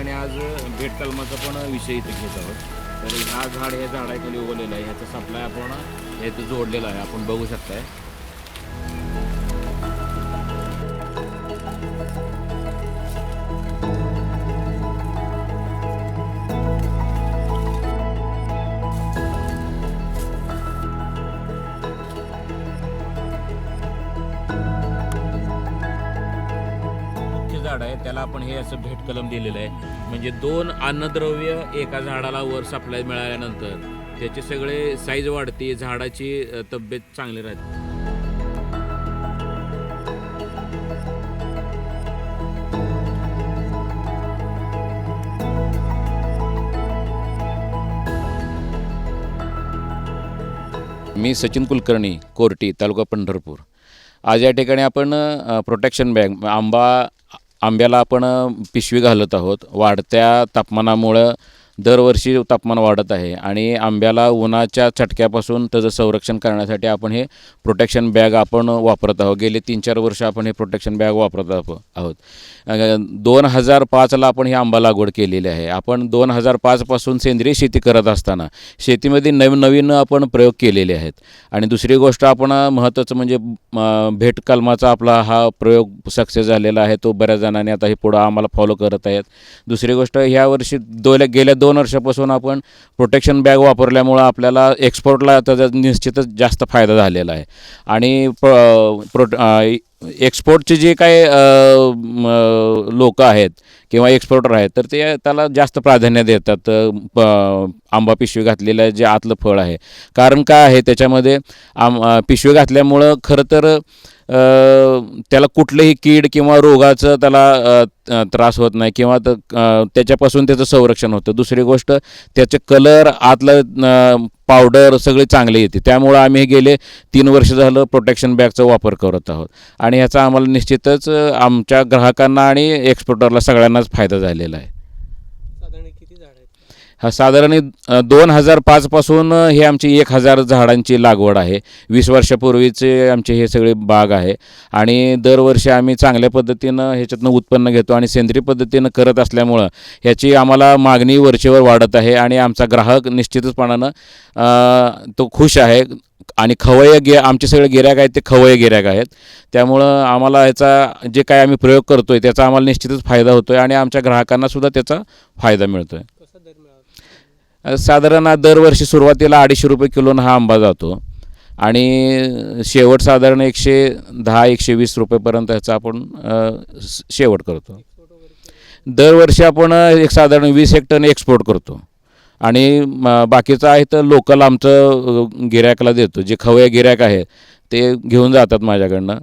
ठिकाणी आज भेट कलमाचा पण विषय इथे घेत आहोत. तर हा झाड हे झाडाखाली उगवलेलं आहे. ह्याचा सप्लाय आपण हे जोडलेला आहे. आपण बघू शकताय. झाड आहे त्याला आपण हे असं भेट कलम दिलेलं आहे. म्हणजे दोन अन्नद्रव्य एका झाडाला वर सप्लाय मिळाल्यानंतर त्याचे सगळे साईज वाढते झाडाची तब्येत चांगली राहते. मी सचिन कुलकर्णी कोर्टी तालुका पंढरपूर. आज या ठिकाणी आपण प्रोटेक्शन बॅग आंबा आंब्याला आपण पिशवी घालत आहोत. वाढत्या तापमानामुळं दरवर्षी तापमान वाढत आहे आणि आंब्याला उन्हाच्या चटक्यापासून त्याचं संरक्षण करण्यासाठी आपण हे प्रोटेक्शन बॅग आपण वापरत आहोत. गेले तीन चार वर्ष आपण हे प्रोटेक्शन बॅग वापरत आहोत. दोन हजार पाचला आपण ही आंबा लागवड केलेली आहे. आपण दोन हजार पाचपासून सेंद्रिय शेती करत असताना शेतीमध्ये नवीन नवीन आपण प्रयोग केलेले आहेत. आणि दुसरी गोष्ट आपण महत्त्वाचं म्हणजे भेट कलमाचा आपला हा प्रयोग सक्सेस झालेला आहे. तो बऱ्याच जणांनी आता हे पुढं आम्हाला फॉलो करत आहेत. दुसरी गोष्ट ह्या वर्षी गेल्या दोन वर्षापासून आपण प्रोटेक्शन बॅग वापरल्यामुळं आपल्याला एक्सपोर्टला त्याचा निश्चितच जास्त फायदा झालेला आहे. आणि प्रो प्रोट एक्सपोर्टचे जे काही लोक आहेत किंवा एक्सपोर्टर आहेत तर ते त्याला जास्त प्राधान्य देतात. प- आंबा पिशवी घातलेलं जे आतलं फळ आहे. कारण काय आहे त्याच्यामध्ये आम पिशवी घातल्यामुळं खरं तर त्याला कुठलंही कीड किंवा रोगाचं त्याला त्रास होत नाही किंवा त- त्याच्यापासून त्याचं संरक्षण होतं. दुसरी गोष्ट त्याचे कलर आतलं पावडर सगळे चांगले येते. त्यामुळं आम्ही हे गेले तीन वर्ष झालं प्रोटेक्शन बॅगचा वापर करत आहोत. आणि ह्याचा आम्हाला निश्चितच आमच्या ग्राहकांना आणि एक्सपोर्टरला सगळ्यांनाच फायदा झालेला आहे साधारण किती झाड आहेत हा साधारण दोन हजार पाचपासून हे आमची एक हजार झाडांची लागवड आहे. वीस वर्षापूर्वीचे आमचे हे सगळे बाग आहे. आणि दरवर्षी आम्ही चांगल्या पद्धतीनं ह्याच्यातनं उत्पन्न घेतो आणि सेंद्रिय पद्धतीनं करत असल्यामुळं ह्याची आम्हाला मागणी वरचेवर वाढत आहे आणि आमचा ग्राहक निश्चितचपणानं तो खुश आहे. आणि खवय गे आमचे सगळे गिऱ्हाईक आहेत ते खवय गिऱ्हाक आहेत. त्यामुळं आम्हाला ह्याचा जे काय आम्ही प्रयोग करतो आहे त्याचा आम्हाला निश्चितच फायदा होतो आहे आणि आमच्या ग्राहकांनासुद्धा त्याचा फायदा मिळतो आहे साधारण दरवर्षी सुरुवातीला अडीचशे रुपये किलोनं हा आंबा जातो. आणि शेवट साधारण एकशे दहा एकशे वीस रुपयेपर्यंत ह्याचा आपण शेवट करतो. दरवर्षी आपण एक साधारण वीस एक टन एक्सपोर्ट करतो. आणि बाकीचं आहे तर लोकल आमचं गिऱ्हाईकाला देतो. जे खवय गिरायक आहे ते घेऊन जातात माझ्याकडनं.